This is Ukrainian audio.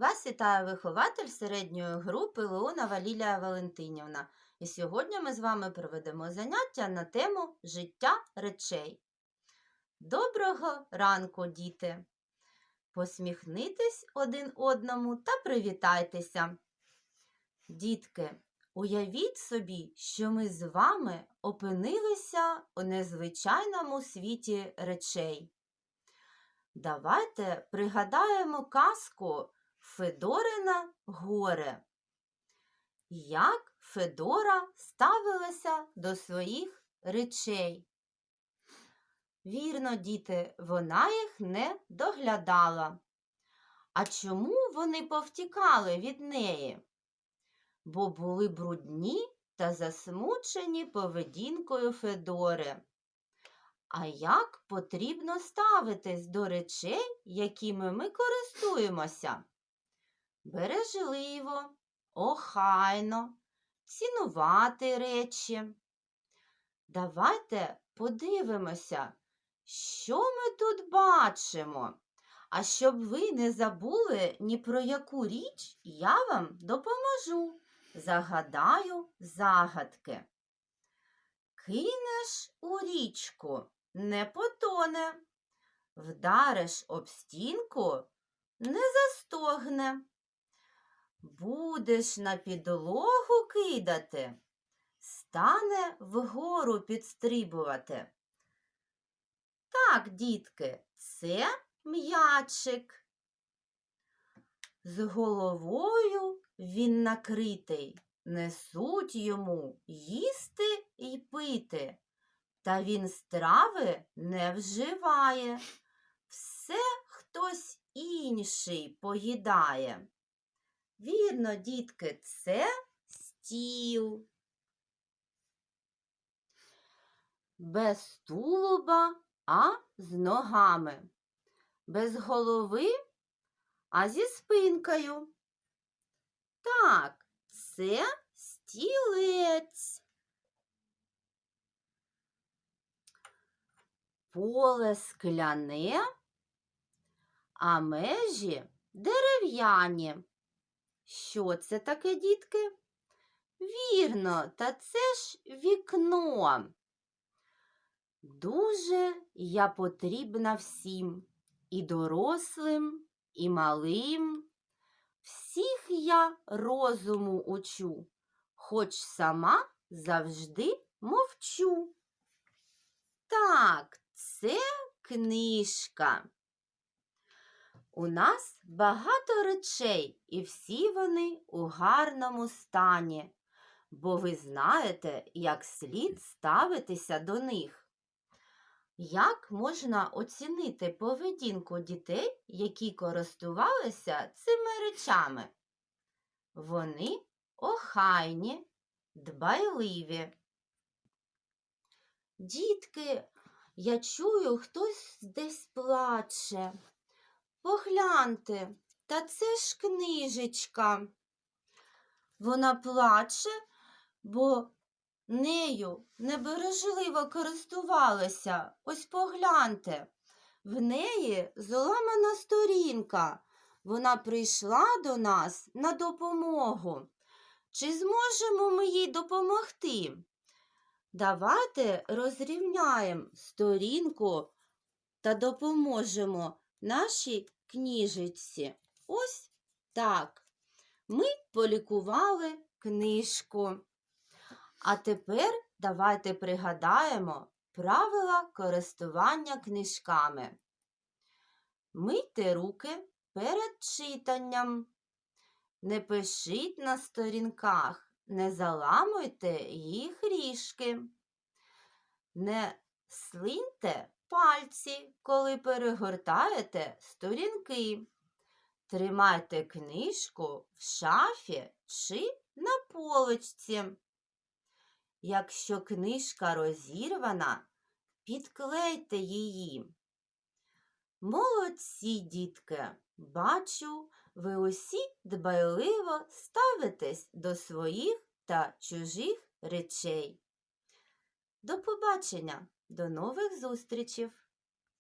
Вас вітає вихователь середньої групи Леонова Лілія Валентинівна. І сьогодні ми з вами проведемо заняття на тему життя речей. Доброго ранку, діти! Посміхнитесь один одному та привітайтеся. Дітки, уявіть собі, що ми з вами опинилися у незвичайному світі речей. Давайте пригадаємо казку Федорина горе. Як Федора ставилася до своїх речей? Вірно, діти, вона їх не доглядала. А чому вони повтікали від неї? Бо були брудні та засмучені поведінкою Федори. А як потрібно ставитись до речей, якими ми користуємося? Бережливо, охайно, цінувати речі. Давайте подивимося, що ми тут бачимо. А щоб ви не забули ні про яку річ, я вам допоможу. Загадаю загадки. Кинеш у річку, не потоне, вдариш об стінку, не застогне. Будеш на підлогу кидати, стане вгору підстрибувати. Так, дітки, це м'ячик. З головою він накритий, несуть йому їсти й пити, та він страви не вживає, все хтось інший поїдає. Вірно, дітки, це стіл. Без тулуба, а з ногами. Без голови, а зі спинкою. Так, це стілець. Поле скляне, а межі дерев'яні. Що це таке, дітки? Вірно, та це ж вікно. Дуже я потрібна всім, і дорослим, і малим. Всіх я розуму учу, хоч сама завжди мовчу. Так, це книжка. У нас багато речей, і всі вони у гарному стані, бо ви знаєте, як слід ставитися до них. Як можна оцінити поведінку дітей, які користувалися цими речами? Вони охайні, дбайливі. Дітки, я чую, хтось десь плаче. Погляньте, та це ж книжечка. Вона плаче, бо нею небережливо користувалася. Ось погляньте. В неї зламана сторінка. Вона прийшла до нас на допомогу. Чи зможемо ми їй допомогти? Давайте розрівняємо сторінку та допоможемо нашій книжечці. Ось так. Ми полікували книжку. А тепер давайте пригадаємо правила користування книжками. Мийте руки перед читанням. Не пишіть на сторінках, не заламуйте їх ріжки. Не слиньте пальці, коли перегортаєте сторінки. Тримайте книжку в шафі чи на поличці. Якщо книжка розірвана, підклейте її. Молодці, дітки, бачу, ви усі дбайливо ставитесь до своїх та чужих речей. До побачення, до нових зустрічей!